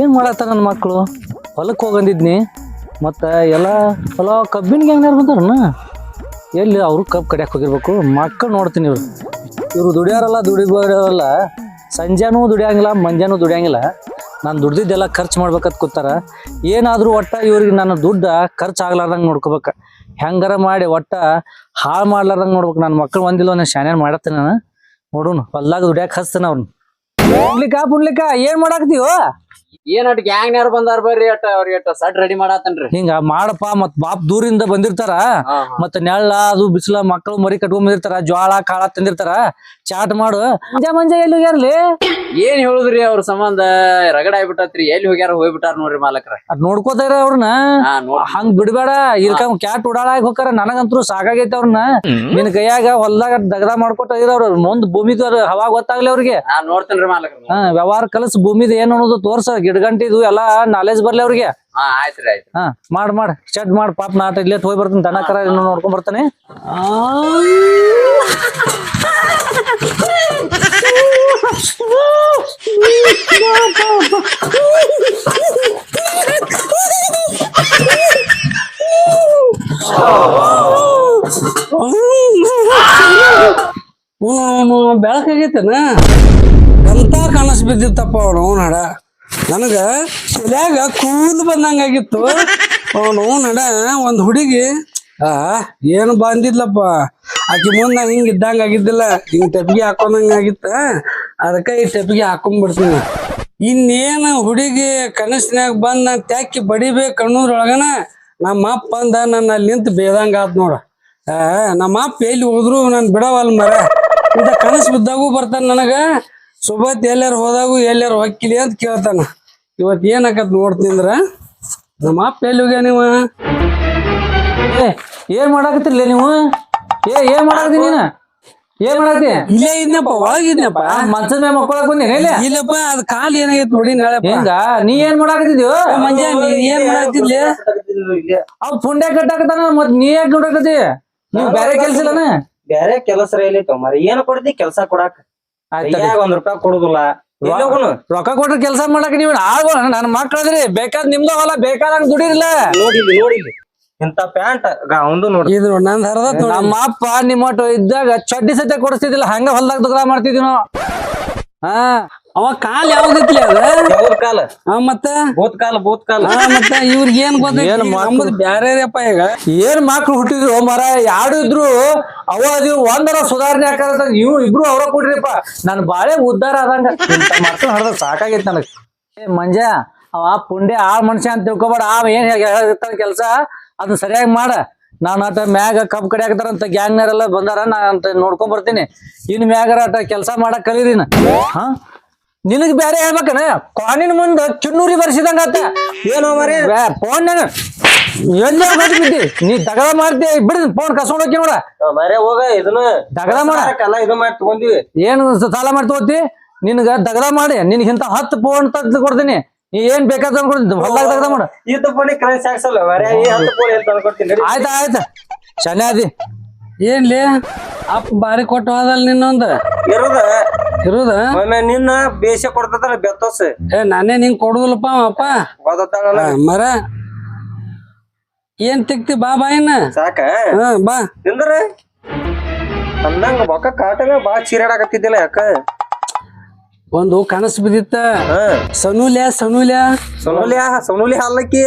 ಏನು ಮಾಡತ್ತಾರ ನನ್ನ ಮಕ್ಕಳು ಹೊಲಕ್ಕೆ ಹೋಗಂದಿದ್ನಿ, ಮತ್ತು ಎಲ್ಲ ಹೊಲ ಕಬ್ಬಿನ ಗ್ಯಾಂಗ್ನಾರು ಬಂದಾರನ ಎಲ್ಲಿ ಅವರು ಕಬ್ಬು ಕಡಿಯಕ್ಕೆ ಹೋಗಿರ್ಬೇಕು? ಮಕ್ಕಳು ನೋಡ್ತೀನಿ ಇವ್ರು. ಇವರು ದುಡಿಯಾರಲ್ಲ, ದುಡಿಬಾರಲ್ಲ. ಸಂಜೆನೂ ದುಡಿಯಂಗಿಲ್ಲ, ಮಂಜಾನೂ ದುಡಿಯಂಗಿಲ್ಲ. ನಾನು ದುಡ್ದಿದ್ದೆಲ್ಲ ಖರ್ಚು ಮಾಡ್ಬೇಕಂತ ಕೂತಾರ. ಏನಾದರೂ ಒಟ್ಟ ಇವ್ರಿಗೆ ನನ್ನ ದುಡ್ಡು ಖರ್ಚು ಆಗ್ಲಾರ್ದಂಗೆ ನೋಡ್ಕೋಬೇಕ. ಹೆಂಗಾರ ಮಾಡಿ ಒಟ್ಟ ಹಾಳು ಮಾಡ್ಲಾರ್ದಂಗೆ ನೋಡ್ಬೇಕು. ನನ್ನ ಮಕ್ಕಳು ಒಂದಿಲ್ಲ, ಒಂದು ಶಾನೇನು ಮಾಡತ್ತೀನಿ ನಾನು. ನೋಡೋಣ ಹೊಲ್ದಾಗ ದುಡಿಯಕ್ಕೆ ಹಚ್ತೇನೆ ಅವ್ರನ್ನ ಉಣ್ಲಿಕ್ಕ ಪುಣ್ಲಿಕ್ಕ ಏನ್ ಮಾಡಾಕ್ತೀವೋ ಏನ್ ಅಟ್ ನೇರ್ ಬಂದಾರ ಬರ್ರಿ ಅಟ್ ಅವ್ರಿಗೆ ಅಟ್ ಸಡ್ ರೆಡಿ ಮಾಡಾತನ್ರಿ. ಹಿಂಗ ಮಾಡಪ್ಪ ಮತ್ ಬಾಪ್ ದೂರಿಂದ ಬಂದಿರ್ತಾರ. ಮತ್ತ ನೆಳ್ಳ ಅದು ಬಿಸಿಲ ಮಕ್ಕಳು ಮರಿ ಕಟ್ಕೊಂಡ್ ಬಂದಿರ್ತಾರ ಜ್ವಾಳ ಕಾಳ ತಂದಿರ್ತಾರ. ಚಾಟ್ ಮಾಡು. ಮಂಜ ಮಂಜ ಎಲ್ಲಿ ಹೋಗ್ಯಾರ್ಲಿ? ಏನ್ ಹೇಳುದ್ರಿ ಅವ್ರ ಸಂಬಂಧ? ರಗಡ ಆಗ್ಬಿಟ್ಟತ್ರಿ. ಎಲ್ಲಿ ಹೋಗ್ಯಾರ ಹೋಗ್ಬಿಟ್ಟಾರ ನೋಡ್ರಿ ಮಾಲಕ್ರ. ಅದ್ ನೋಡ್ಕೋತಾರ ಅವ್ರನ್ನ? ಹಂಗ್ ಬಿಡ್ಬೇಡ. ಇಲ್ಕ ಕ್ಯಾಟ್ ಉಡಾಳಾಗಿ ಹೋಗಾರ ನನಗಂತೂ ಸಾಕಾಗೈತೆ ಅವ್ರನ್ನ. ನಿನ್ ಕೈಯಾಗ ಹೊಲ್ದಾಗ ದಗದ ಮಾಡ್ಕೊತ ಇದಾವ್ರ ಮುಂದ್ ಭೂಮಿದು ಅದು ಹವಾ ಗೊತ್ತಾಗ್ಲಿ ಅವ್ರಿಗೆ. ನೋಡ್ತೇನ್ರಿ ಮಾಲಕ್ರ. ಹಾ ವ್ಯವಹಾರ ಕಲಸ್ ಭೂಮಿದ ಏನ್ ಅನ್ನೋದು ತೋರ್ಸ ಗಿಡಗಂಟಿದು ಎಲ್ಲಾ ನಾಲೆಜ್ ಬರ್ಲಿ ಅವ್ರಿಗೆ ಹಾ ಆಯ್ತ್ರಿ ಆಯ್ತು ಹಾ ಮಾಡ್ ಮಾಡ್ ಚಟ್ ಮಾಡ್ ಪಾಪ ನಾಟ ಇಲ್ಲೇ ಹೋಗಿ ಬರ್ತೀನಿ ದನ ಕರ ಇನ್ನೂ ನೋಡ್ಕೊಂಡ್ ಬರ್ತಾನೆ ಬೆಳಕಾಗೈತನ ಎಂತ ಕನಸು ಬಿದ್ದಿತ್ತಪ್ಪ ಅವನು ನಡ ನನಗ ತಲ್ಯಾಗ ಕೂಲ್ ಬಂದಂಗಾಗಿತ್ತು. ಅವನು ನಡ, ಒಂದ್ ಹುಡುಗಿ, ಆ, ಏನು ಬಂದಿದ್ಲಪ್ಪ? ಆಕಿ ಮುಂದ ಹಿಂಗ್ ಇದ್ದಂಗ ಆಗಿದ್ದಿಲ್ಲ ಹಿಂಗ್ ಟೆಪ್ಗೆ ಹಾಕೊಂಡಂಗ ಆಗಿತ್ತ ಅದಕ್ಕ ಈ ಟೆಪ್ಗೆ ಹಾಕೊಂಡ್ಬಿಡ್ತೀನಿ ಇನ್ನೇನು ಹುಡುಗಿ ಕನಸಿನಾಗ ಬಂದ್ ನಾನು ತ್ಯಾಕಿ ಬಡಿಬೇಕು ಅನ್ನೋದ್ರೊಳಗನ ನಮ್ಮ ಅಪ್ಪ ಅಂದ ನನ್ನ ಅಲ್ಲಿ ನಿಂತು ಬೇದಂಗ ಆತ್ ನೋಡ. ಆ, ನಮ್ಮ ಅಪ್ಪ ಎಲ್ಲಿ ಹೋದ್ರು ನಾನು ಬಿಡವಲ್ಲ ಮರ. ಇಂಥ ಕನಸು ಬಿದ್ದಾಗೂ ಬರ್ತಾನ ನನಗ. ಸುಬತ್ ಎಲ್ಲಾರು ಹೋದಾಗು ಎಲ್ಲಾರು ಹೊಕ್ಕಿಲಿ ಅಂತ ಕೇಳ್ತಾನ. ಇವತ್ತು ಏನಾಕತ್ ನೋಡ್ತಿಂದ್ರ ನಮ್ಮ ಅಪ್ಪ ಎಲ್ಲಿ ಹೋಗ್ಯ ನೀವು ಏ ಏನ್ ಮಾಡಾಕತ್ತಿರ್ಲಿ ನೀವು? ಏ ಏನ್ ಮಾಡಾಕತ್ತಿ ನೀನ? ಏನ್ ಮಾಡಾಕತ್ತಿ? ಇಲ್ಲೇ ಇದ್ನಪ್ಪ ಒಳಗಿದ್ನಪ್ಪ ಮನ್ಸದ ಮೇಲೆ ಮಕ್ಕಳಕ್ ಬಂದಿಲ್ಲ ಹೇಳಿ ಇಲ್ಲಪ್ಪ ಅದ್ ಕಾಲ್ ಏನಾಗೈತ್ ನೋಡಿ ನಾಳೆ ಹೆಂಗ? ನೀ ಏನ್ ಮಾಡಾಕತ್ತಿದ್ಯೋ ಮಂಜ ನೀ ಏನ್ ಮಾಡಾಕತ್ತಿದ್ಲಿ ಅವ್ ಪುಂಡ್ಯ ಕಟ್ಟಾಕತ್ತಾನ ಮತ್ ನೀ ಯಾಕೆ ನೋಡಾಕತ್ತಿ ನೀವ್ ಬೇರೆ ಕೆಲ್ಸ ಇಲ್ಲನ? ಬ್ಯಾರೆ ಕೆಲಸ ಇಲ್ಲಿ ಮರ ಏನ್ ಕೊಡ್ತಿ ಕೆಲ್ಸ ಕೊಡಾಕ? ಒಂದ್ ರೂಪಾಯಿ ಕೊಡುದಿಲ್ಲ. ರೊಕ್ಕ ಕೊಟ್ರ ಕೆಲಸ ಮಾಡಾಕ ನೀವು ಆಗೋಣ ನಾನು ಮಕ್ಳದ್ರಿ ಬೇಕಾದ್ ನಿಮ್ದ ಹೊಲ ಬೇಕಾದಂಗ ದುಡಿರಿಲ್ಲ ನೋಡಿ ನೋಡಿಲಿ ಇಂತ ಪ್ಯಾಂಟ್ ಅವಂದು ನೋಡಿ. ಇದು ನಂದ್ ಹರದ ನಮ್ಮ ಅಪ್ಪ ನಿಮ್ಮ ಇದ್ದಾಗ ಚಡ್ಡಿ ಸತ್ಯ ಕೊಡಿಸ್ತಿದಿಲ್ಲ ಹಂಗ ಹೊಲ್ದಾಗ ದುಗ್ರ ಮಾಡ್ತಿದ್ವಿ ನಾವು ಹಾ? ಅವ ಕಾಲ್ ಯಾವ್ದೈತ್ಲಿ ಅದ? ಯಾವ್ದ್ ಕಾಲ? ಆ, ಮತ್ತ? ಭೂತ್ ಕಾಲ ಭೂತ್ ಕಾಲ ಆ, ಮತ್ತ ಇವ್ರಿಗೆ ಏನ್ ಗೊತ್ತೈತಿ? ಏನ್? ನಮ್ಮದು ಬ್ಯಾರೇಪ್ಪ ಈಗ. ಏನ್ ಮಕ್ಳು ಹುಟ್ಟಿದ್ರು? ಮರ ಯಾರು ಇದ್ರು? ಅವ ಅದು ಒಂದರ ಸುಧಾರಣೆ ಆಕಾರ ನೀವು ಇಬ್ರು ಅವ್ರ ಕೊಡ್ರಿಪ್ಪ. ನನ್ ಬಾಳೆ ಉದ್ದಾರ ಆದಂಗ. ಮಕ್ಳು ಹಡ್ದ ಸಾಕಾಗೈತಿ ನನಗ್. ಏ ಮಂಜ ಅವ ಪುಂಡೆ ಆ ಮನುಷ್ಯ ಅಂತ ತಿಳ್ಕೊಬೇಡ. ಆ ಏನ್ ಹೇಳಿರ್ತಾನ ಕೆಲ್ಸ? ಅದನ್ನ ಸರಿಯಾಗಿ ಮಾಡ. ನಾನು ಅಟ ಮ್ಯಾಗ ಕಬ್ಬು ಅಂತ ಗ್ಯಾಂಗ್ನರೆಲ್ಲ ಬಂದಾರ. ನಾ ಅಂತ ನೋಡ್ಕೊಂಡ್ ಬರ್ತೀನಿ. ಇನ್ ಮ್ಯಾಗರ ಅಟ ಕೆಲಸ ಮಾಡಕ್ ಕಲೀರಿ ನಾ. ಹಾ? ನಿನಗ್ ಬೇರೆ ಹೇಳ್ಬೇಕನ? ಕಾನಿನ ಮುಂದ ಚುನ್ನೂರಿ ಬರ್ಸಿದಂಗ ಆತ. ಏನೋ ಮರಿ ಫೋನ್ ಎಲ್ಲ ಬಿದ್ದಿ? ನೀ ದಗದ ಮಾಡ್ತಿ ಬಿಡ ಫೋನ್ ಕಸ್ಕೊಂಡ್ ಹೋಗಿ ನೋಡ. ಮರೆ ಹೋಗ ಇದನ್ನ ದಗದ ಇದು ಮಾಡಿ ತಗೊಂಡಿವಿ. ಏನು ಸಾಲ ಮಾಡಿ ತಗೋತಿ? ನಿನ್ಗ ದಗದ ಮಾಡಿ ನಿನ್ಗ ಇಂತ ಹತ್ತು ಫೋನ್ ತಗ್ದು ಕೊಡ್ತೀನಿ. ನೀ ಏನ್ ಬೇಕಾದ ಕೊಡ್ತೀನಿ ಹೊಲ್ದಾಗ ದಗದ ಮಾಡ. ಇದು ಪೋಣಿ ಕರೆನ್ಸಿ ಹಾಕ್ಸಲ್ಲ ಮರೆ ಈ ಹತ್ತು ಪೋಣಿ ಎಲ್ಲಿ ತಂದ್ಕೊಡ್ತೀನಿ ನಡಿ. ಆಯ್ತ ಆಯ್ತ. ಶನ್ಯಾದಿ ಏನ್ಲಿ? ಅಪ್ಪ ಬಾರಿ ಕೊಟ್ಟು ಹೋದಲ್ ನಿನ್ನೊಂದ್. ಇರುದ? ಇರೋದ? ಒಮ್ಮೆ ನಿನ್ನ ಬೇಷ ಕೊಡ್ತದಲ್ಲ ಬೆತ್ತೋಸ್? ಏ ನಾನೇ ನಿಂಗ್ ಕೊಡುದಿಲ್ಲಪ್ಪ ಅಪ್ಪ. ಗೊತ್ತಾಗಲ್ಲ ಮರ. ಏನ್ ತಿಕ್ತಿ ಬಾ ಬಾ ಇನ್ನ. ಸಾಕ? ಹಾ ಬಾ. ನಿಂದ್ರ. ಅಂದಂಗ ಬೊಕ್ಕ ಕಾಟಗ ಬಾ ಚೀರಾಡಕತ್ತಿದ್ದಿಲ್ಲ ಯಾಕ? ಒಂದು ಕನಸು ಬಿದ್ದಿತ್ತ. ಸನೂಲ್ಯಾ ಸನುಲ್ಯ. ಸನುಲ್ಯ ಸನೂಲಿ ಸೊನಲಿ ಹಾಲಕ್ಕಿ?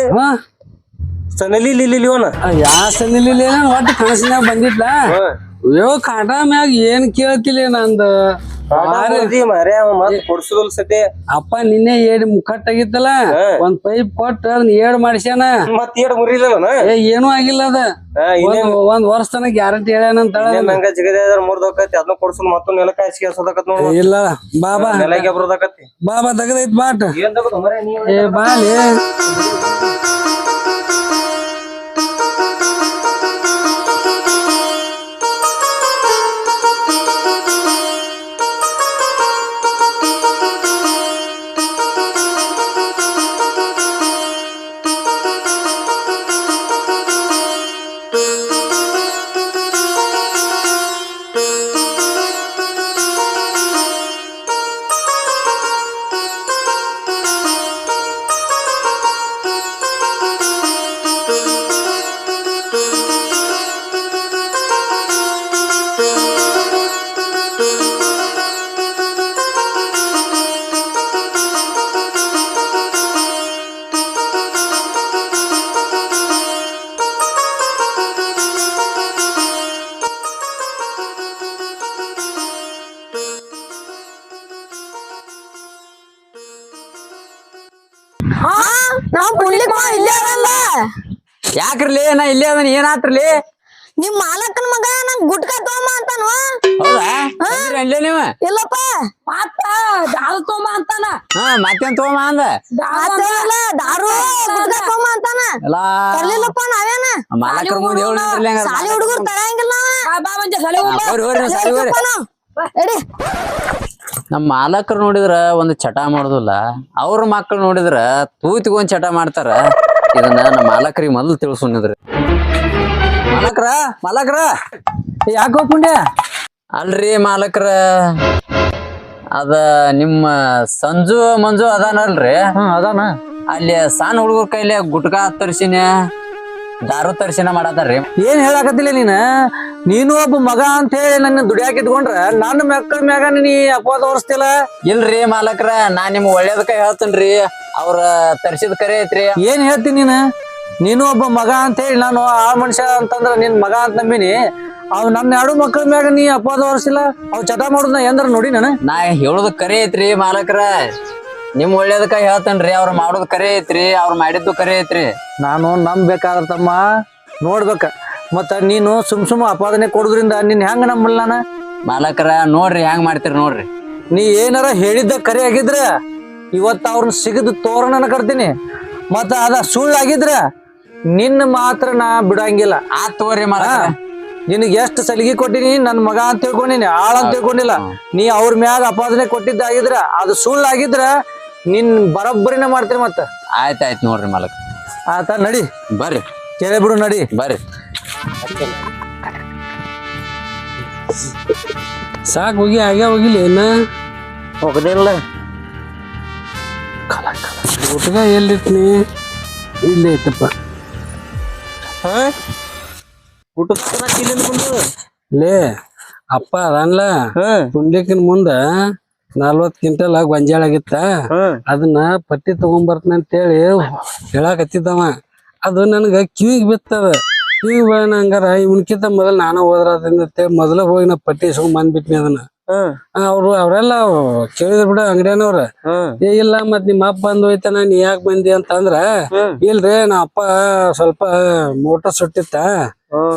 ಸನಲಿ ಸೊನಲಿ ಲಿಲಿ ಅವನ ಯಾ ಸನಿಲಿಲ್ಲ ಒಟ್ಟು ಕನಸಿನಾಗ ಬಂದಿದ್ಲ. ಅಯ್ಯೋ ಕಾಟ ಮ್ಯಾಗ ಏನ್ ಕೇಳ್ತಿಲ್ಲ ನಂದ? ಮಾರಿ ಮರೆ ಅವ ಮತ್ ಕೊಡ್ಸುದಲ್ ಸತಿ. ಅಪ್ಪ ನಿನ್ನೆ ಏಡ್ ಮುಖಟ್ಟಾಗಿತ್ತಲ್ಲ ಒಂದ್ ಪೈಪ್ ಕೊಟ್ಟು ಅದನ್ನ ಏಡ್ ಮಾಡಿಸ್ಯಾನ. ಮತ್ ಏಡ್ ಮುರಿಲಿಲ್ಲನ ಏ ಏನೂ ಆಗಿಲ್ಲ ಅದ. ಒಂದ್ ವರ್ಷ ತನಕ ಗ್ಯಾರಂಟಿ ಹೇಳ್ಯಾನಂತ ನಂಗ ಜಿಗದ ಮುರ್ದೋಕತಿ ಅದನ್ನ ಕೊಡ್ಸುದ್ ಮತ್ತೊಂದ್ ನೆಲಕ್ಕ ಹಾಸಿಗೆ ಹಸೋದಕತ್ ನೋಡು. ಇಲ್ಲ. ಬಾ ಬಾ. ನೆಲಕ್ಕೆ ಬರೋದಕತಿ. ಬಾ ಬಾ ತೆಗದೈತ್ ಬಾಟ್. ಏನ್ ತಗೋದು ಮರೆ ಏ ಬಾಲಿ ನಾವ್ ಪುಂಡ್ಲಿಕ್ ಮಾವ ಇಲ್ಲೇ ಅದಲ್ಲ ಯಾಕ್ರಲಿ ನಾ ಇಲ್ಲೇ ಅದನ್ ಏನಾತ್ರಲಿ ನಿಮ್ ಮಾಲಕನ್ ಮಗ ನಮ್ ಗುಟ್ಕ ತಗೊಂಬ ಅಂತಾನು ಹೌದಾ ಬಂದ್ರಿ ಅಲ್ಲೇ ನೀವ ಇಲ್ಲಪ್ಪ ಮತ್ತ ದಾಲ್ ತೊಂಬ ಅಂತಾನ ಹಾ ಮತ್ತೇನ್ ತಗೊಂಬ ಅಂದ ಮಾತೇನಿಲ್ಲ ದಾರು ಗುಟ್ಕ ತಗೊಂಬ ಅಂತಾನ ಎಲ್ಲಾ ತರ್ಲಿಲ್ಲಪ್ಪ ನಾವೇನ ಮಾಲಕರ ಮುಂದೆ ಹೇಳಿದ್ರಲ್ಲ ಸಾಲಿ ಹುಡುಗರು ತರಂಗಿಲ್ಲ ಬಾ ಬಾ ಮಂಜ ಸಲಿ. ಹೋರಿ ಹೋರಿ ಹೋರಿ ಎಡಿ ನಮ್ಮ ಮಾಲಕರು ನೋಡಿದ್ರ ಒಂದ್ ಚಟ ಮಾಡುದಿಲ್ಲ. ಅವ್ರ ಮಕ್ಳು ನೋಡಿದ್ರ ತೂತಿಗೊಂದ್ ಚಟ ಮಾಡ್ತಾರ. ಇದನ್ನ ನಮ್ಮ ಮಾಲಕರಿಗೆ ಮೊದಲು ತಿಳಿಸ್ಕೊಂಡಿದ್ರಿ ಮಾಲಕ್ರ ಮಾಲಕ್ರ ಯಾಕೋ ಪುಣ್ಯ? ಅಲ್ರಿ ಮಾಲಕ್ರ. ಅದ ನಿಮ್ಮ ಸಂಜು ಮಂಜು ಅದಾನಲ್ರಿ. ಅದಾನ. ಅಲ್ಲಿ ಸಣ್ಣ ಹುಡುಗರ ಕೈಲಿ ಗುಟ್ಕಾ ತರ್ಸಿನ ದಾರು ತರ್ಶನ ಮಾಡತಾರ್ರಿ. ಏನ್ ಹೇಳಾಕತ್ತಿಲ್ಲ ನೀನ? ನೀನು ಒಬ್ಬ ಮಗ ಅಂತ ಹೇಳಿ ನನ್ನ ದುಡಿಯಾಕ ಇಟ್ಕೊಂಡ್ರ ನನ್ನ ಮಕ್ಕಳ ಮ್ಯಾಗ ನೀ ಅಪವಾದ ಹೊರಿಸ್ತಿಲ್ಲ? ಇಲ್ರಿ ಮಾಲಕ್ರ ನಾ ನಿಮ್ ಒಳ್ಳೇದಕ್ಕ ಹೇಳ್ತೇನ್ರಿ. ಅವ್ರ ತರ್ಸಿದ ಕರೆ ಐತ್ರಿ. ಏನ್ ಹೇಳ್ತೀನಿ ನೀನ? ನೀನು ಒಬ್ಬ ಮಗ ಅಂತ ಹೇಳಿ ನಾನು ಆ ಮನುಷ್ಯ ಅಂತಂದ್ರ ನಿನ್ ಮಗ ಅಂತ ನಂಬಿನಿ. ಅವ್ ನನ್ನ ಎರಡು ಮಕ್ಕಳ ಮ್ಯಾಗ ನೀ ಅಪವಾದ ಹೊರಿಸಿಲ್ಲ ಅವ್ ಚಟ ಮಾಡೋದ್ನ ಎಂದ್ರ ನೋಡಿ ನಾನು? ನಾ ಹೇಳುದ ಕರೆ ಐತ್ರಿ ಮಾಲಕ್ರ. ನಿಮ್ ಒಳ್ಳೇದಕ್ಕ ಹೇಳ್ತೇನ್ರಿ ಅವ್ರ ಮಾಡೋದ್ ಕರೆ ಐತ್ರಿ ಅವ್ರ ಮಾಡಿದ್ದು ಕರೆ ಐತ್ರಿ. ನಾನು ನಂಬೇಕಾದ್ರ ತಮ್ಮ ನೋಡ್ಬೇಕ. ಮತ್ತ ನೀನು ಸುಮ್ ಸುಮ್ ಅಪಾದನೆ ಕೊಡೋದ್ರಿಂದ ನಿನ್ ಹೆಂಗ ನಂಬಲ್ಲ ನಾನು? ಮಾಲಕರ ನೋಡ್ರಿ ಹೆಂಗ್ ಮಾಡ್ತೀರಿ ನೋಡ್ರಿ. ನೀ ಏನಾರ ಹೇಳಿದ್ದ ಕರೆ ಆಗಿದ್ರ ಇವತ್ತು ಅವ್ರನ್ನ ಸಿಗದ್ ತೋರಣನ ಕರ್ತೀನಿ ಮತ್ತ ಅದ ಸುಳ್ಳು ಆಗಿದ್ರ ನಿನ್ನ ಮಾತ್ರ ನಾ ಬಿಡಂಗಿಲ್ಲ. ಆ ತಗೋರಿ ಮಾಲ ನಿನಗೆ ಎಷ್ಟು ಸಲಿಗೆ ಕೊಟ್ಟಿನಿ ನನ್ನ ಮಗ ಅಂತ ತಿಳ್ಕೊಂಡಿನಿ ಆಳ ಅಂತ ತಿಳ್ಕೊಂಡಿಲ್ಲ. ನೀ ಅವ್ರ ಮ್ಯಾಗ ಅಪಾದನೆ ಕೊಟ್ಟಿದ್ದಾಗಿದ್ರ ಅದು ಸುಳ್ಳು ಆಗಿದ್ರ ನಿನ್ ಬರಬ್ಬರಿನ ಮಾಡ್ತೀರಿ ಮತ್ತ? ಆಯ್ತಾಯ್ತು ಆಯ್ತ್ ನೋಡ್ರಿ ಮಾಲಕ್. ಆತ ನಡಿ. ಬರ್ರಿ. ಕೇಳಿ ಬಿಡು ನಡಿ. ಬರ್ರಿ. ಸಾಕು ಹೋಗಿ ಆಗ್ಯಾ ಹೋಗಿಲ್ಲ ಏನ? ಹೋಗದಿಲ್ಲ. ಊಟಗ ಎಲ್ಲಿರ್ತೀನಿ ಇಲ್ಲೇ ಐತಪ್ಪ ಹಾ? ಊಟಕ್ಕೆ ಇಲ್ಲಿಂದ ಬಂದು ಲೇ ಅಪ್ಪ ಅದನ್ಲ? ಹಾ. ಪುಂಡ್ಲಿಕಿನ ಮುಂದ? ನಲ್ವತ್ ಕ್ವಿಂಟಲ್ ಗೊಂಜಾಳ ಆಗಿತ್ತ. ಅದನ್ನ ಪಟ್ಟಿ ತಗೊಂಬರ್ತೀನಿ ಅಂತ ಹೇಳಿ ಹೇಳಾಕತ್ತಿದ್ದವ. ಅದು ನನ್ಗ ಕಿವಿಗ್ ಬಿತ್ತದ. ಕಿವಿಗ್ ಹಂಗಾರ ಇವನ್ಕಿಂತ ಮೊದಲ್ ನಾನು ಹೋದ್ರ ಮೊದಲ ಹೋಗಿ ನಾ ಪಟ್ಟಿ ಇಸ್ಕೊಂಡ್ ಬಂದ್ಬಿಟ್ನಿ ಅದನ್ನ. ಅವ್ರು ಅವರೆಲ್ಲ ಕೇಳಿದ್ರು ಬಿಡ ಅಂಗಡಿಯನವ್ರ. ಇಲ್ಲ ಮತ್ ನಿಮ್ಮ ಅಪ್ಪ ಬಂದ್ ಹೋಯ್ತಾನ ನೀ ಯಾಕ್ ಬಂದಿ ಅಂತ ಅಂದ್ರ ಹ್ಮ್. ಇಲ್ರಿ ನಾ ಅಪ್ಪ ಸ್ವಲ್ಪ ಮೋಟರ್ ಸುಟ್ಟಿತ್ತ.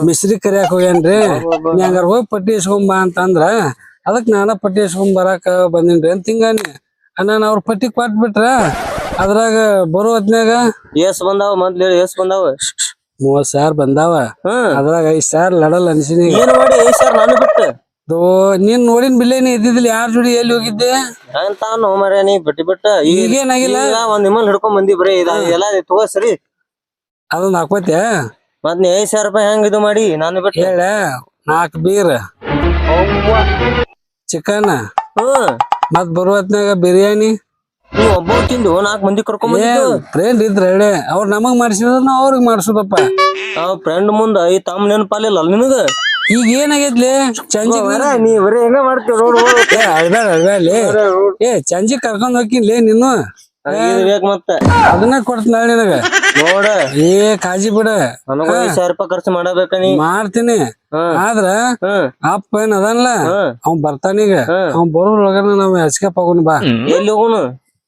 ಮಿಸ್ರಿ ಕರಿಯಾಕ ಹೋಗ್ಯಾನ್ರಿ. ನೀ ಹಂಗಾರ ಹೋಗಿ ಪಟ್ಟಿ ಇಸ್ಕೊಂಬ ಅಂತ ಅಂದ್ರ ಅದಕ್ ನಾನ ಪಟ್ಟಿ ಇಸ್ಕೊಂಡ್ ಬರಾಕ ಬಂದಿನ್ರಿ. ಅಂತ ಹಿಂಗಾನಿ ನಾನು ಅವ್ರ ಪಟ್ಟಿ ಕೊಟ್ಬಿಟ್ರ ಅದ್ರಾಗ ಬರೋ ಹೊತ್ನ್ಯಾಗ ಎಸ್ ಬಂದಾವ ಮೊದ್ಲು ಹೇಳಿ ಎಸ್ ಬಂದಾವ. ಮೂವತ್ ಸಾವಿರ ಬಂದಾವ. ಅದ್ರಾಗ ಐದ್ ಸಾವಿರ ಲಡಲ್ ಅನ್ಸಿನಿ. ಏನ್ ಮಾಡಿ ಸರ್ ನಾನು ಬಿಟ್ಟು. ದೋ ನೀನ್ ನೋಡಿನ ಬಿಲ್ಲೇನಿ ಇದ್ದಿದ್ದಿಲ್ಲ ಯಾರ ಜೋಡಿ ಎಲ್ಲಿ ಹೋಗಿದ್ದೆ? ತಾನು ಮರ ನೀ ಬಿಟ್ಟು ಬಿಟ್ಟ. ಈಗ ಈಗೇನಾಗಿಲ್ಲ? ಈಗ ಒಂದ್ ನಿಮ್ಮಲ್ ಹಿಡ್ಕೊಂಡ್ ಬಂದಿ ಬರೀ ಇದ ಎಲ್ಲ ತಗೋ ಸರಿ ಅದೊಂದ್ ಹಾಕೋತೆ ಮತ್ ನೀ ಐದ್ ಸಾವಿರ ರೂಪಾಯಿ ಹೆಂಗ್ ಇದು ಮಾಡಿ ನಾನು ಬಿಟ್ಟು. ಹೇಳ ನಾಕ್ ಬೀರ್. ಚಿಕನ್? ಹ್ಮ್ ಮತ್ ಬರುವತ್ನಾಗ ಬಿರಿಯಾನಿ? ಒಬ್ಬ ತಿಂದು ನಾಲ್ಕು ಮಂದಿ ಕರ್ಕೊಂಡ್ ಬಂದಿದ್ದು. ಫ್ರೆಂಡ್ ಇದ್ರ ಹೇಳಿ. ಅವ್ರ ನಮಗ್ ಮಾಡಿಸಿದ್ರ ನಾವ್ ಅವ್ರಿಗೆ ಮಾಡಿಸೋದಪ್ಪ. ನಾವ್ ಫ್ರೆಂಡ್ ಮುಂದ ಐ ತಮ್ಮ ನೆನಪಾಲಿಲ್ಲ ನಿನಗ? ಈಗ ಏನಾಗೈತ್ಲಿ? ಚಂಜಿ ನೀ ಬರೀ ಹೆಂಗ ಮಾಡ್ತೀವಿ ನೋಡು. ಏ ಅಳ್ಬೇಡ ಅಳ್ಬೇಡ್ಲಿ ಏ ಚಂಜಿ ಕರ್ಕೊಂಡ್ ಹೋಗಿನ್ಲಿ ನೀನು? ಬೇಕ್ ಮತ್ತ. ಅದನ್ನ ಕೊಡ್ತೀನಿ ನಿನಗ. ನೋಡ. ಏ ಕಾಜಿ ಬಿಡ. ನನಗೂ ಸಾವಿರ ರೂಪಾಯಿ ಖರ್ಚು ಮಾಡಬೇಕ ನೀ. ಮಾಡ್ತೀನಿ. ಆದ್ರ ಅಪ್ಪ ಏನ್ ಅದನ್ಲ ಅವ್ ಅವ್ನ್ ಬರ್ತಾನೀಗ. ಅವ್ ಅವ್ನ್ ಬರೋದ್ರೊಳಗ ನಾವ್ ಹೆಚ್ಕಪ್ ಹೋಗೋಣ ಬಾ. ಎಲ್ಲಿ ಹೋಗೋಣ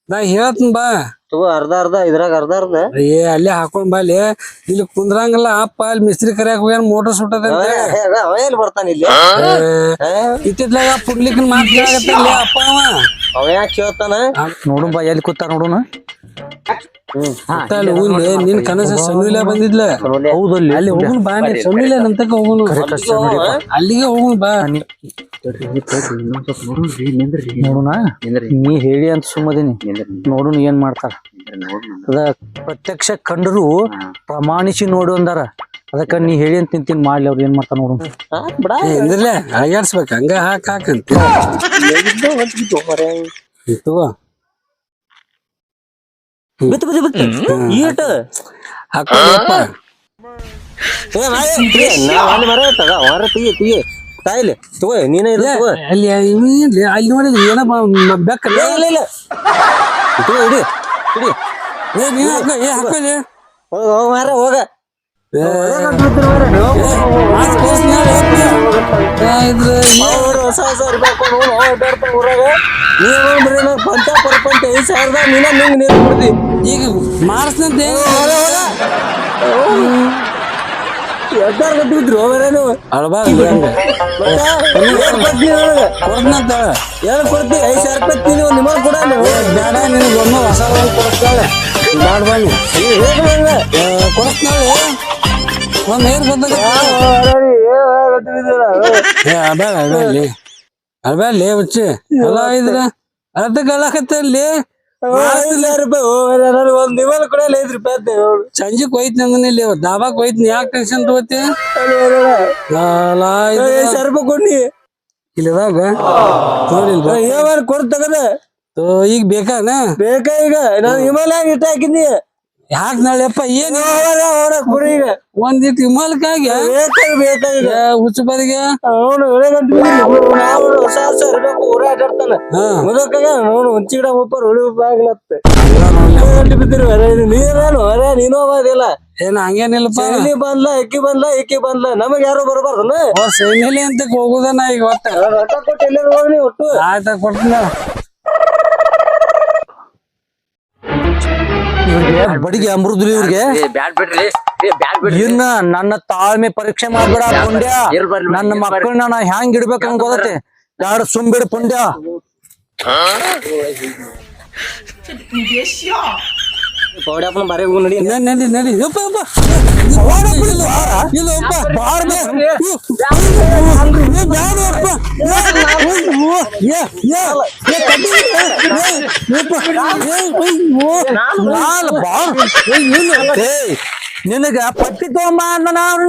ನಾ ಹೇಳ್ತೀನಿ ಬಾ. ತಗೋ ಅರ್ಧ ಅರ್ಧ ಇದ್ರಾಗ ಅರ್ಧ ಅರ್ಧ. ಏ ಅಲ್ಲೇ ಹಾಕೊಂಡ್ ಬಾಲಿ ಅಲ್ಲಿ. ಇಲ್ಲಿ ಕುಂದ್ರಂಗಲ್ಲ ಅಪ್ಪ ಅಲ್ಲಿ ಮಿಸ್ತ್ರಿ ಕರಿಯಾಕ ಹೋಗ್ಯಾನ ಮೋಟರ್ ಸುಟ್ಟದ. ಅವ ಎಲ್ಲಿ ಬರ್ತಾನ ಇಲ್ಲಿ? ಏ, ಇತ್ತಿತ್ಲಾಗ ಪುಡ್ಲಿಕ್ಕಿನ ಮಾತು ಕೇಳಾಕತ್ತಲ್ಲ ಅಪ್ಪ ಅವ. ಅವ ಯಾಕೆ ಕೇಳ್ತಾನ? ನೋಡು ಬಾ ಎಲ್ಲಿ ಕೂತಾರ ನೋಡುನ. ಅಲ್ಲಿ ಹೋಗ್ಲಿ ನಿನ್ ಕನಸ ಸಣ್ಣಿಲ ಬಂದಿದ್ಲ? ಹೌದಲ್ಲಿ ಅಲ್ಲಿ ಹೋಗುನ್ ಬಾ ನೀ ಸಣ್ಣಿಲ ಹೋಗುನು. ಅಲ್ಲಿಗೆ ಹೋಗುನ್ ಬಾ. ನೋಡುನ ನೀ ಹೇಳಿ ಅಂತ ಸುಮ್ಮದಿನಿ. ನೋಡೋಣ ಏನ್ ಮಾಡ್ತಾರ. ಅದ ಪ್ರತ್ಯಕ್ಷ ಕಂಡರು ಪ್ರಮಾಣಿಸಿ ನೋಡು ಅಂದಾರ. ಅದಕ್ಕ ನೀ ಹೇಳಿ ಅಂತ ನಿಂತೀನಿ ಮಾಡ್ಲಿ ಅವ್ರು ಏನ್ ಮಾಡ್ತಾರ ನೋಡು. ಬಿಡ. ಹಂಗ ಹಾಕ್ ಹಾಕಂತ ತಗೋ ಬಿತ್ತು ಬಿತ್ತು ಬಿತ್ತು ಈಟ ಹಾಕೋಪ್ಪ ತಾಯಿಲಿ ತಗೋ ನೀನೇ ತಗೋ ಅಲ್ಲಿ ಏನ್ಲಿ? ಅಲ್ಲಿ ನೋಡಿದ್ರೆ ಏನಪ್ಪ ಬೆಕ್ಕಲ್ಲ ಇಲ್ಲ ಇಲ್ಲ ತಗೋ ಇಡಿ ಇಡಿ ಏ ನೀ ಹಾಕೋ ಏ ಹಾಕೋಲಿ ಹೋಗ ಹೋಗ ಮಾರ ಹೋಗ ಹೊಸ ಹೊಸ ಇರ್ಬೇಕು ಊರಾಗ ನೀನು ಬರೀ ಪಂಚ ಪರಪಂಚ ಐದು ಸಾವಿರದ ನೀನ ನಿಂಗೆ ನೀರು ಬಿಡ್ತಿ ಈಗ ಮಾಡಿಸ್ನಂತ ಎದ್ದಾರ ನೀವು ಅಳ್ಬಾರ್ದು ಹಂಗ ಕೊಡ್ನಂತ? ಏನು ಕೊಡ್ತಿ? ಐದು ಸಾವಿರ ರೂಪಾಯಿ ತಿಂದು ನಿಮ್ಮಲ್ಲಿ ಕೊಡ ಬೇಡ ನಿನಗೆ ಒಮ್ಮೆ ಹೊಸ ಕೊಡಿಸ್ತಾಳೆ ಒಂದು ಏನ್ ಲೇ ಹುಚ್ಚಿ ಎಲ್ಲ ಇದ್ರ? ಒಂದು ನಿಮ್ಮಲ್ಲಿ ಕೊಡ ಐದು ರೂಪಾಯಿ ಸಂಜೆಕ್ ಹೋಯ್ತು ಇಲ್ಲಿ ದಾಬಾಕ್ ಹೋಯ್ತು ಯಾಕೆ ಟೆನ್ಷನ್ ತಗೋತಿ ಕೊಡ್ನಿ ಇಲ್ಲದಾಗ ನೋಡಿಲ್ಲ ಬಾ. ಏವಾರ ಕೊಡ್ ತಗದ ತೋ, ಈಗ ಬೇಕಾನ ಬೇಕಾ ಈಗ ನಾನು ಹಿಮಾಲಯ ಇಟ್ಟ ಹಾಕಿದ್ನಿ ಯಾಕೆ ನಾಳೆಪ್ಪ ಏನ್ ಹೋಗ್ಯಾರ ಅವರ ಕೊಡಿ ಈಗ ಒಂದಿಟ್ಟು ಹಿಮಾಲಕ್ಕಾಗಿ ಬೇಕಾ ಬೇಕಾ ಈಗ ಹುಚ್ಚ ಬರಿಗೆ? ಅವನು ಗಂಟು ನಾವು ಹೊಸ ಹೊಸ ಇರ್ಬೇಕು ಊರ ಆಟಾಡ್ತಾನ ಹಾ. ಮುದಕ್ಕಾಗ ಅವನು ಒಂಚಿ ಗಿಡ ಮುಪ್ಪ ಹುಳಿ ಉಪ್ಪ ಆಗ್ಲತ್ತೆ. ಗಂಟು ಬಿದ್ದಿರು ಹೊರ ನೀನೇನು? ಹೊರ ನೀನು ಹೋಗೋದಿಲ್ಲ ಏನ್ ಹಂಗೇನಿಲ್ಲಪ್ಪ. ಇಲ್ಲಿ ಬಂದ್ಲ ಇಕ್ಕಿ ಬಂದ್ಲ ಇಕ್ಕಿ ಬಂದ್ಲ. ನಮಗ್ ಯಾರು ಬರಬಾರ್ದಲ್ಲ? ಓ ಸೈನ್ಯಲಿ ಅಂತ ಹೋಗುದನ ಈಗ ಒಟ್ಟ? ರೊಕ್ಕ ಕೊಟ್ಟು ಎಲ್ಲರೂ ಹೋಗ್ನಿ ಒಟ್ಟು. ಆಯ್ತಾ ಕೊಡ್ತೀನಿ. ಇವ್ರಿಗೆ? ಬಡಿಗೆ ಅಮೃದ್ರಿ ಇವ್ರಿಗೆ? ಬ್ಯಾಡ್ ಬಿಡ್ರಿ ಇನ್ನ ನನ್ನ ತಾಳ್ಮೆ ಪರೀಕ್ಷೆ ಮಾಡ್ಬೇಡ ಪುಂಡ್ಯ. ನನ್ನ ಮಕ್ಕಳನ್ನ ನಾ ಹೆಂಗ್ ಇಡ್ಬೇಕು ಹಂಗ ಗೊತ್ತೈತಿ? ಯಾರು ಸುಂಬಿಡ್ ಪುಂಡ್ಯ. ಪೌಡ್ಯಪ್ಪನ ಬಾರಿ ಹೋಗಿ ನಡಿ ನಡಿ ನಡಿ ನಡಿ ಯಪ್ಪ ಯಪ್ಪ ಇಲ್ಲ ಯಪ್ಪ ಬಾರ್ ಬೇ. ಇವ್, ಏ, ಬ್ಯಾಡ ಯಪ್ಪ. ಏ, ಓ, ಏ, ಏ, ಏ, ಕಟ್ಟಿ, ಏ, ಏ, ಯಪ್ಪ. ಏ, ಅಯ್ಯೋ. ನಾಲ್ ಬಾಳ್. ಏಯ್, ಇಲ್ಲ. ಏಯ್, ನಿನಗ ಪಟ್ಟಿ ತಗೊಂಬ ಅಂದ ನಾನು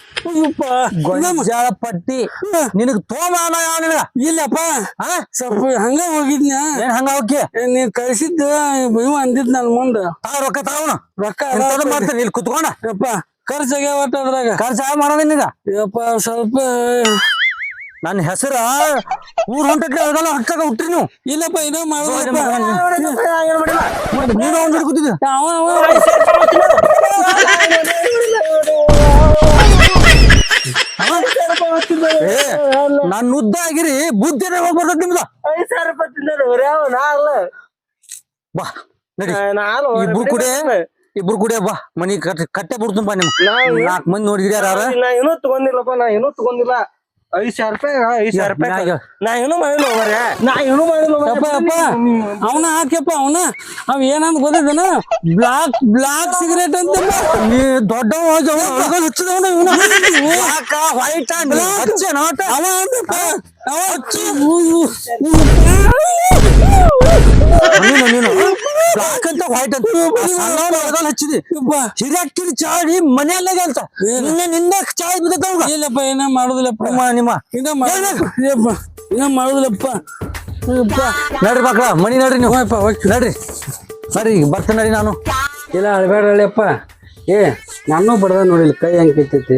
ಗೊಂಜಾಳ ಪಟ್ಟಿ ನಿನಗ್ ತೋಮಾನ ಯಾವ ನಿನಗ ಇಲ್ಲಪ್ಪ? ಸ್ವಲ್ಪ ಹಂಗ ಹೋಗಿದ್ನ ಏನ್ ಹಂಗ ಹೋಗಿ ನೀನ್ ಕಳ್ಸಿದ್ದ ಇವ ಅಂದಿದ್ ನನ್ ಮುಂದ ತಾ ರೊಕ್ಕ ತಗೋಣ ರೊಕ್ಕ ಮಾಡ್ತೀನಿ ಇಲ್ಲಿ ಕುತ್ಕೋಣ ಯಪ್ಪ ಖರ್ಚಾಗ್ಯಾವ ಒಟ್ಟ ಅದ್ರಾಗ ಖರ್ಚು ಮಾಡೋಣ ನಿನಗ ಯಪ್ಪ ಸ್ವಲ್ಪ ನನ್ನ ಹೆಸರ ಊರ್ ಹೊಂಟಕ್ಕೆ ಅದೆಲ್ಲ ಹಟ್ಟಾಗ ಹುಟ್ಟ್ರಿ ನೀವು ಇಲ್ಲಪ್ಪ ಏನೋ ಮಾಡೋದು ನೀನು ಒಂದ್ ಹಿಡ್ಕೊತಿದ್ದೆ ನನ್ನ ಉದ್ದ ಆಗಿರಿ ಬುದ್ಧಿನೇ ಹೋಗ್ಬರ್ತದ ನಿಮ್ದ. ಐದು ಸಾವಿರ ರೂಪಾಯಿ ತಿಂದರು ಯಾವ ನಾ ಅಲ್ಲ. ಬಾ ನಡಿ. ನಾ ಅಲ್ಲ ಇಬ್ರು ಕುಡಿ ಇಬ್ರು ಕುಡಿಯ ಬಾ ಮನಿ ಕಟ್ಟೆ ಕಟ್ಟೆ ಬಿಡ್ತೀನಿ ಬಾ ನಿಮ್ ನಾಲ್ಕು ಮಂದಿ ನೋಡಿದ್ರಿ ಯಾರು? ನಾ ಏನೂ ತಗೊಂಡಿಲ್ಲಪ್ಪ ನಾ ಏನೂ ತಗೊಂಡಿಲ್ಲ. ಐದ್ ಸಾವಿರ ರೂಪಾಯಿ ಐದ್ ಸಾವಿರ ರೂಪಾಯಿ. ನಾ ಏನೂ ಮಾಡಿಲ್ಲ ಮರೆ ನಾ ಏನೂ ಮಾಡಿಲ್ಲ. ಯಪ್ಪ ಯಪ್ಪ. ಅವನ ಹಾಕ್ಯಪ್ಪ ಅವನ. ಅವ್ ಏನಂತ ಗೊತ್ತೈತನ ಬ್ಲಾಕ್ ಬ್ಲಾಕ್ ಸಿಗರೇಟ್ ಅಂತ ನೀ ದೊಡ್ಡವ ಹಚ್ಚಿದವನ ಇವನ? ವೈಟ್ ಹಚ್ಚೆ ನಾಟ. ಅವ ಅಂದಪ್ಪ ಅವ ಹಚ್ಚಿ ನೀನು ನೀನು ಬ್ಲಾಕ್ ಅಂತ ವೈಟ್ ಅಂತ ಸಣ್ಣವನ ಹೊರಗಲ್ ಹಚ್ಚಿದಿ ಹಿರಿಯಕ್ಕಿನ ಚಾಡಿ ಮನೆಯಲ್ಲೇ ಅಂತ ನಿನ್ನೆ ನಿನ್ನೆ ಚಾಯ್ ಬಿದ್ದವ ಇಲ್ಲಪ್ಪ ಏನ ಮಾಡುದಿಲ್ಲಪ್ಪ ನಿಮ್ಮ ನಿಮ್ಮ ಇನ್ನ ಮಾಡುದಿಲ್ಲಪ್ಪ ಇನ್ನ ಮಾಡುದಿಲ್ಲಪ್ಪ ಯಪ್ಪ ನಡ್ರಿ ಮಕ್ಳ ಮನಿ ನಡ್ರಿ ನೀವು ಹೋಯಪ್ಪ ಹೋಗಿ ನಡ್ರಿ ನಡ್ರಿ ಈಗ ಬರ್ತೀನಿ ನಡಿ ನಾನು ಇಲ್ಲ ಅಳ್ಬೇಡ ಅಳಿಯಪ್ಪ ಏ ನಾನು ಬಡ್ದ ನೋಡಿಲ್ಲ ಕೈ ಹೆಂಗ್ ಕಿತ್ತೈತಿ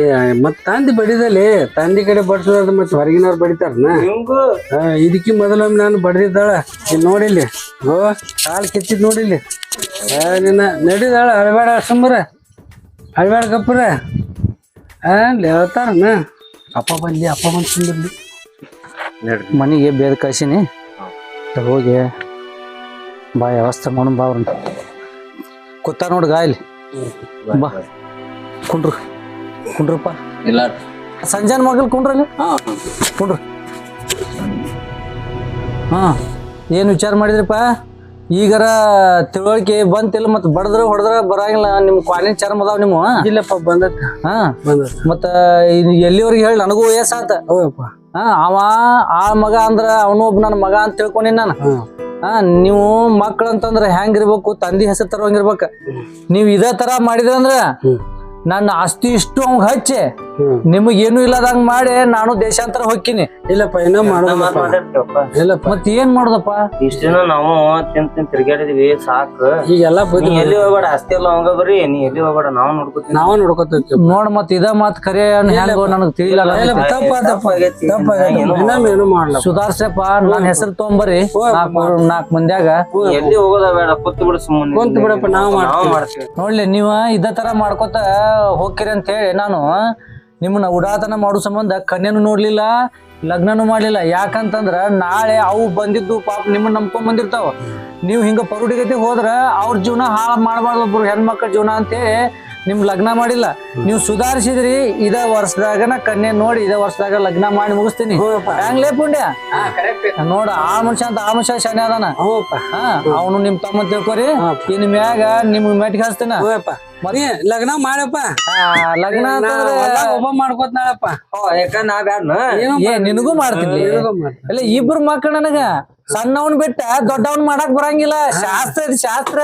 ಏ ಮತ್ ತಂದಿ ಬಡಿದಲ್ಲಿ ತಂದಿ ಕಡೆ ಬಡಿಸೋದ್ ಮತ್ ಹೊರಗಿನವ್ರು ಬಡಿತಾರನ? ನಿಮ್ಗೂ ಇದಕ್ಕೆ ಮೊದಲೊಮ್ಮೆ ನಾನು ಬಡ್ದಿದ್ದಾಳ. ಇಲ್ಲಿ ನೋಡಿಲ್ಲಿ. ಓ ಕಾಲ್ ಕಿತ್ತಿದ್ ನೋಡಿಲ್ಲಿ. ನಿನ್ನ ನಡಿದಾಳ ಅಳಬೇಡ ಸುಮ್ಮರ ಅಳಬೇಡ ಕಪ್ಪರ ಹೇಳ್ತಾರ ಹೇಳ್ತಾರನ. ಅಪ್ಪ ಬಂದ್ಲಿ ಅಪ್ಪ ಬಂದು ಸುಂದರ್ಲಿ ಮನೆಗೆ ಬೇದ ಕಳ್ಸೀನಿ. ಹೋಗಿ. ಬಾ ವ್ಯವಸ್ಥೆ ಮಾಡೋಣ ಬಾ ಅವ್ರನ್ನ. ಕೂತ ನೋಡ್ಗ ಗಾಯಲಿ. ಬಾ. ಕುಂಡ್ರು. ಕುಂಡ್ರಪ್ಪ. ಇಲ್ಲ ಸಂಜಾನ್ ಮಗಲ್ ಕುಂಡ್ರಲ್ಲಿ? ಕುಂಡ್ರು. ಹಾ ಏನು ವಿಚಾರ ಮಾಡಿದ್ರಪ್ಪ? ಈಗರ ತಿಳುವಳಿಕೆ ಬಂತಿಲ್ಲ ಮತ್ತೆ ಬಡದ್ರ ಹೊಡೆದ್ರ ಬರಂಗಿಲ್ಲ. ನಿಮ್ಮ ಕ್ವಾಲಿನ ಚರ್ಮ ಅದಾವ ನಿಮ್ಮ ಇಲ್ಲಪ್ಪ ಬಂದತ್ತ ಹಾ. ಬಂದತ್ತ ಮತ್ತ ಎಲ್ಲಿವರೆಗೆ ಹೇಳಿ? ನನಗೂ ವಯಸ್ಸಾತ ಹೋಗಪ್ಪ ಹಾ ಅವ ಆ ಮಗ ಅಂದ್ರ ಅವನು ಒಬ್ಬ ನನ್ನ ಮಗ ಅಂತ ತಿಳ್ಕೊಂಡಿನಿ ನಾನು. ಹಾ. ಹಾ ನೀವು ಮಕ್ಳು ಅಂತಂದ್ರ ಹೆಂಗಿರ್ಬೇಕು ತಂದಿ ಹೆಸರು ತರುವಂಗಿರ್ಬೇಕ. ನೀವ್ ಇದೇ ತರ ಮಾಡಿದ್ರಂದ್ರ ಹ್ಮ್. ನನ್ನ ಆಸ್ತಿ ಇಷ್ಟು ಅವಂಗ ಹಚ್ಚಿ ನಿಮಗ್ ಏನು ಇಲ್ಲದಂಗ್ ಮಾಡಿ ನಾನು ದೇಶಾಂತರ ಹೋಗ್ತೀನಿ ಇಲ್ಲಪ್ಪ ಏನೋ ಮಾಡೋದಪ್ಪ? ಇಲ್ಲಪ್ಪ. ಮತ್ ಏನ್ ಮಾಡೋದಪ್ಪ? ಇಷ್ಟ ದಿನ ನಾವು ತಿಂತ ತಿರ್ಗಾಡಿದೀವಿ ತಿರ್ಗಾಡಿದ್ವಿ ಸಾಕು. ಈಗೆಲ್ಲ ನೀ ಎಲ್ಲಿ ಹೋಗ್ಬೇಡ ಅಷ್ಟೇ ಎಲ್ಲ ಹಂಗ ಬರ್ರಿ ನೀ ಎಲ್ಲಿ ಹೋಗ್ಬೇಡ ನಾವು ನೋಡ್ಕೊತೀವಿ. ನಾವ್ ನೋಡ್ಕೊತೀವಿ. ನೋಡ್ ಮತ್ ಇದ ಮಾತ್ ಕರೆ ನನಗ್ ಇನ್ನೊಮ್ಮೆ ಏನು ಸುಧಾರ್ಸಪ್ಪ ನನ್ ಹೆಸರು ತಗೊಂಬರ್ರಿ. ನಾಕ್ ನಾಲ್ಕು ಮಂದ್ಯಾಗ. ಎಲ್ಲಿ ಹೋಗೋದ ಬೇಡ ಕೂತ್ ಬಿಡ ಸುಮ್ಮನೆ ಕುಂತ್ ಬಿಡಪ್ಪ, ನಾವ್ ಮಾಡ್ತೀವಿ. ನೋಡ್ಲಿ ನೀವ ಇದ ತರ ಮಾಡ್ಕೊತ ಹೋಗ್ತೀರಿ ಅಂತ ಹೇಳಿ ನಾನು. ನಿಮ್ಮನ್ನ ಉಡಾತನ ಮಾಡೋ ಸಂಬಂಧ ಕನ್ಯನು ನೋಡ್ಲಿಲ್ಲ ಲಗ್ನನು ಮಾಡ್ಲಿಲ್ಲ. ಯಾಕಂತಂದ್ರ ನಾಳೆ ಅವು ಬಂದಿದ್ದು ಪಾಪ ನಿಮ್ಮನ್ನ ನಂಬ್ಕೊಂಡ್ ಬಂದಿರ್ತಾವ. ನೀವು ಹಿಂಗ ಪರುಡಿಗತಿ ಹೋದ್ರ ಅವ್ರ ಜೀವನ ಹಾಳು ಮಾಡಬಾರ್ದು ಒಬ್ರು ಹೆಣ್ಮಕ್ಳ ಜೀವನ ಅಂತೇಳಿ ನಿಮ್ ಲಗ್ನ ಮಾಡಿಲ್ಲ. ನೀವು ಸುಧಾರಿಸಿದ್ರಿ ಇದ ವರ್ಷದಾಗನ ಕನ್ಯೆ ನೋಡಿ ಇದೇ ವರ್ಷದಾಗ ಲಗ್ನ ಮಾಡಿ ಮುಗಿಸ್ತೀನಿ. ಹೆಂಗ್ಲೇ ಪುಂಡ್ಯ ನೋಡ ಆ ಮನುಷ್ಯ ಅಂತ ಆ ಮನುಷ್ಯ ಶನಿ ಅದಾನ. ಅವನು ನಿಮ್ ತಮ್ಮ ತಿಳ್ಕೊರಿ. ಇನ್ ಮ್ಯಾಗ ನಿಮ್ ಮೆಟ್ಗೆ ಹಚ್ತೀನ. ಮರಿ ಲಗ್ನ ಮಾಡಪ್ಪ. ಲಗ್ನ ಒಬ್ಬ ಮಾಡ್ಕೋತಾಳಪ್ಪ ನಾ ನಿನಗೂ ಮಾಡ್ತೀನಿ. ಇಲ್ಲ ಇಬ್ರು ಮಕ್ಕಳ ನನಗ. ಸಣ್ಣವನ್ ಬಿಟ್ಟ ದೊಡ್ಡವನ್ ಮಾಡಕ್ ಬರಂಗಿಲ್ಲ. ಶಾಸ್ತ್ರ ಇದು ಶಾಸ್ತ್ರ.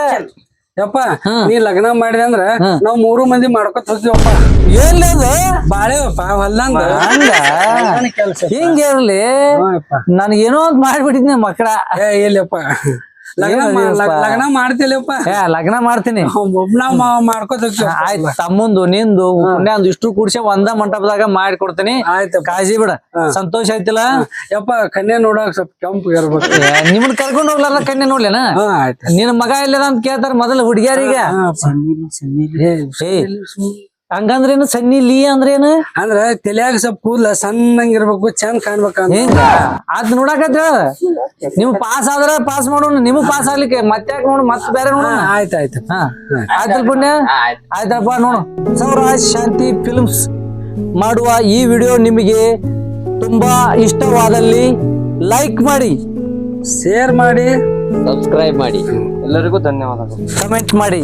ಯಪ್ಪ ನೀ ಲಗ್ನ ಮಾಡಿದೆ ಅಂದ್ರ ನಾವ್ ಮೂರು ಮಂದಿ ಮಾಡ್ಕೊತ ಹೋಗ್ತೀವಪ್ಪ. ಎಲ್ಲದು ಬಾಳೆವಪ್ಪ ಹೊಲ್ದಂಗ. ಹಂಗ? ಹಿಂಗಿರ್ಲಿ ನನಗೇನೋ ಅಂತ ಮಾಡ್ಬಿಟ್ಟಿದ್ನಿ ಮಕ್ಕಳ ಏ ಇಲ್ಲಪ್ಪ ಲಗ್ನ ಮಾಡ್ತಿಲ್ಲಪ್ಪ. ಲಗ್ನ ಮಾಡ್ತೀನಿ. ಆಯ್ತು ತಮ್ಮಂದು ನಿಂದು ಪುಣ್ಯಂದು ಇಷ್ಟು ಕೂಡ್ಸಿ ಒಂದ ಮಂಟಪದಾಗ ಮಾಡಿ ಕೊಡ್ತೀನಿ ಆಯ್ತು ಕಾಳಜಿ ಬಿಡ. ಸಂತೋಷ ಆಯ್ತಿಲ್ಲ? ಯಪ್ಪ ಕನ್ಯಾ ನೋಡಕ್ ಸ್ವಲ್ಪ ಕೆಂಪು ಇರ್ಬೇಕು. ನಿಮ್ಮನ್ ಕರ್ಕೊಂಡ್ ಹೋಗ್ಲಾರ ಕನ್ಯಾ ನೋಡ್ಲೇನ? ಆಯ್ತು. ನಿನ್ ಮಗ ಇಲ್ಲದ ಅಂತ ಕೇಳ್ತಾರ ಮೊದಲ ಹುಡುಗಿಯರಿಗೆ? ಹಂಗಂದ್ರೇನು ಸನ್ನಿ ಲೀ ಅಂದ್ರೇನು? ಅಂದ್ರ ತಲ್ಯಾಗ ಸ್ವಲ್ಪ ಕೂದ್ಲ ಸಣ್ಣಂಗಿರ್ಬೇಕು ಚಂದ ಕಾಣ್ಬೇಕಂತ ಹಿಂಗ ಅದ್ ನೋಡಕತ್ರ ನೀವು ಪಾಸ್ ಆದ್ರ ಪಾಸ್ ಮಾಡೋಣ ನಿಮಗ್ ಪಾಸ್ ಆಗ್ಲಿಕ್ಕೆ. ಮತ್ತೆ ನೋಡು ಮತ್ ಬೇರೆ ನೋಡೋಣ. ಆಯ್ತಾಯ್ತು ಆಯ್ತು ಹಾ. ಆಯ್ತಲ್ ಪುಣ್ಯ? ಆಯ್ತಪ್ಪ ನೋಡು. ಸೌರಾಜ್ ಶಾಂತಿ ಫಿಲ್ಮ್ಸ್ ಮಾಡುವ ಈ ವಿಡಿಯೋ ನಿಮಗೆ ತುಂಬಾ ಇಷ್ಟವಾದಲ್ಲಿ ಲೈಕ್ ಮಾಡಿ ಶೇರ್ ಮಾಡಿ ಸಬ್ಸ್ಕ್ರೈಬ್ ಮಾಡಿ. ಎಲ್ಲರಿಗೂ ಧನ್ಯವಾದಗಳು. ಕಮೆಂಟ್ ಮಾಡಿ.